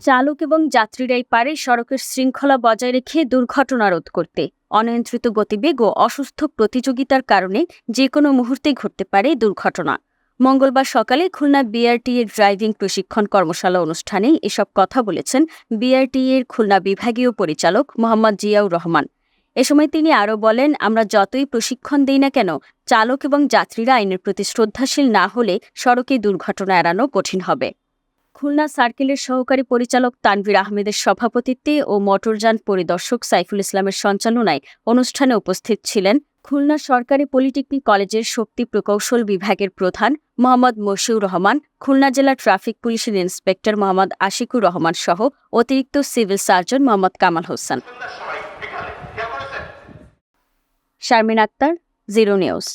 চালক এবং যাত্রীরাই পারে সড়কের শৃঙ্খলা বজায় রেখে দুর্ঘটনা রোধ করতে। অনিয়ন্ত্রিত গতিবেগ ও অসুস্থ প্রতিযোগিতার কারণে যে কোনো মুহূর্তে ঘটতে পারে দুর্ঘটনা। মঙ্গলবার সকালে খুলনা বিআরটি এর ড্রাইভিং প্রশিক্ষণ কর্মশালা অনুষ্ঠানে এসব কথা বলেছেন বিআরটি এর খুলনা বিভাগীয় পরিচালক মোহাম্মদ জিয়াউর রহমান। এ সময় তিনি আরও বলেন, আমরা যতই প্রশিক্ষণ দিই না কেন, চালক এবং যাত্রীরা আইনের প্রতি শ্রদ্ধাশীল না হলে সড়কে দুর্ঘটনা এড়ানো কঠিন হবে। খুলনা সার্কেলের সহকারী পরিচালক তানভীর আহমেদের সভাপতিত্বে ও মোটরযান পরিদর্শক সাইফুল ইসলামের সঞ্চালনায় অনুষ্ঠানে উপস্থিত ছিলেন খুলনা সরকারি পলিটেকনিক কলেজের শক্তি প্রকৌশল বিভাগের প্রধান মোহাম্মদ মশিউর রহমান, খুলনা জেলা ট্রাফিক পুলিশের ইন্সপেক্টর মোহাম্মদ আশিকুর রহমান সহ অতিরিক্ত civil surgeon Mohammad Kamal Hossain. Sharmin Akter zero news.